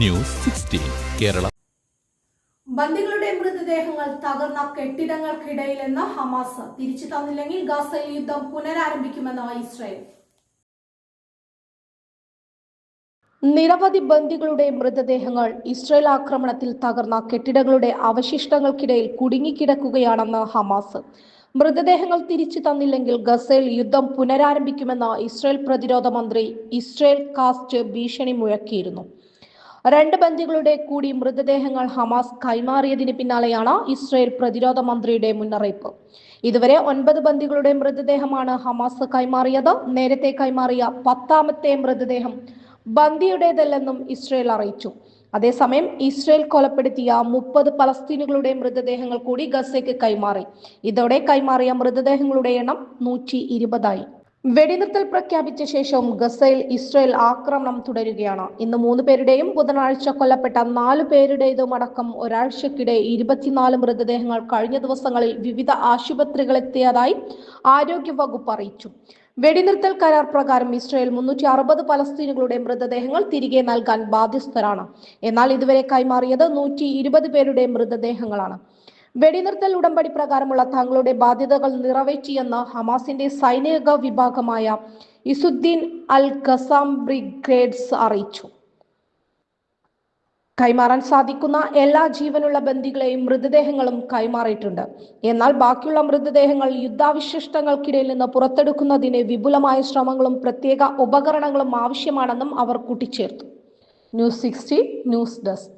News sixteen Kerala. ബന്ദികളുടെ മൃതദേഹങ്ങൾ തകർന്ന കെട്ടിടങ്ങൾക്കിടയിലെന്ന് Hamas തിരിച്ചു തന്നില്ലെങ്കിൽ ഗാസയിൽ യുദ്ധം പുനരാരംഭിക്കുമെന്ന് ഇസ്രയേൽ. നിരവധി ബന്ദികളുടെ മൃതദേഹങ്ങൾ ഇസ്രയേൽ ആക്രമണത്തിൽ തകർന്ന കെട്ടിടങ്ങളുടെ അവശിഷ്ടങ്ങൾക്കിടയിൽ കുടുങ്ങിക്കിടക്കുകയാണെന്ന് ഹമാസ്. മൃതദേഹങ്ങൾ തിരിച്ചു തന്നില്ലെങ്കിൽ ഗസയിൽ യുദ്ധം പുനരാരംഭിക്കുമെന്ന് ഇസ്രയേൽ പ്രതിരോധ മന്ത്രി ഇസ്രയേൽ കാസ്റ്റ് ഭീഷണി മുഴക്കിയിരുന്നു. രണ്ട് ബന്ദികളുടെ കൂടി മൃതദേഹങ്ങൾ ഹമാസ് കൈമാറിയതിന് പിന്നാലെയാണ് ഇസ്രയേൽ പ്രതിരോധ മന്ത്രിയുടെ മുന്നറിയിപ്പ്. ഇതുവരെ ഒൻപത് ബന്ദികളുടെ മൃതദേഹമാണ് ഹമാസ് കൈമാറിയത്. നേരത്തെ കൈമാറിയ പത്താമത്തെ മൃതദേഹം ബന്ദിയുടേതല്ലെന്നും ഇസ്രയേൽ അറിയിച്ചു. അതേസമയം ഇസ്രയേൽ കൊലപ്പെടുത്തിയ മുപ്പത് പലസ്തീനുകളുടെ മൃതദേഹങ്ങൾ കൂടി ഗസയ്ക്ക് കൈമാറി. ഇതോടെ കൈമാറിയ മൃതദേഹങ്ങളുടെ എണ്ണം നൂറ്റി ഇരുപതായി. വെടിനിർത്തൽ പ്രഖ്യാപിച്ച ശേഷം ഗസയിൽ ഇസ്രയേൽ ആക്രമണം തുടരുകയാണ്. ഇന്ന് മൂന്ന് പേരുടെയും ബുധനാഴ്ച കൊല്ലപ്പെട്ട നാലു പേരുടേതും അടക്കം ഒരാഴ്ചക്കിടെ ഇരുപത്തിനാല് മൃതദേഹങ്ങൾ കഴിഞ്ഞ ദിവസങ്ങളിൽ വിവിധ ആശുപത്രികളെത്തിയതായി ആരോഗ്യവകുപ്പ് അറിയിച്ചു. വെടിനിർത്തൽ കരാർ പ്രകാരം ഇസ്രയേൽ മുന്നൂറ്റി അറുപത് പലസ്തീനുകളുടെ മൃതദേഹങ്ങൾ തിരികെ നൽകാൻ ബാധ്യസ്ഥരാണ്. എന്നാൽ ഇതുവരെ കൈമാറിയത് നൂറ്റി ഇരുപത് പേരുടെ മൃതദേഹങ്ങളാണ്. വെടിനിർത്തൽ ഉടമ്പടി പ്രകാരമുള്ള തങ്ങളുടെ ബാധ്യതകൾ നിറവേറ്റിയെന്ന് ഹമാസിന്റെ സൈനിക വിഭാഗമായ ഇസുദ്ദീൻ അൽ ഖസാം ബ്രിഗേഡ്സ് അറിയിച്ചു. കൈമാറാൻ സാധിക്കുന്ന എല്ലാ ജീവനുള്ള ബന്ദികളെയും മൃതദേഹങ്ങളും കൈമാറിയിട്ടുണ്ട്. എന്നാൽ ബാക്കിയുള്ള മൃതദേഹങ്ങൾ യുദ്ധാവിശിഷ്ടങ്ങൾക്കിടയിൽ നിന്ന് പുറത്തെടുക്കുന്നതിന് വിപുലമായ ശ്രമങ്ങളും പ്രത്യേക ഉപകരണങ്ങളും ആവശ്യമാണെന്നും അവർ കൂട്ടിച്ചേർത്തു. News sixty news desk.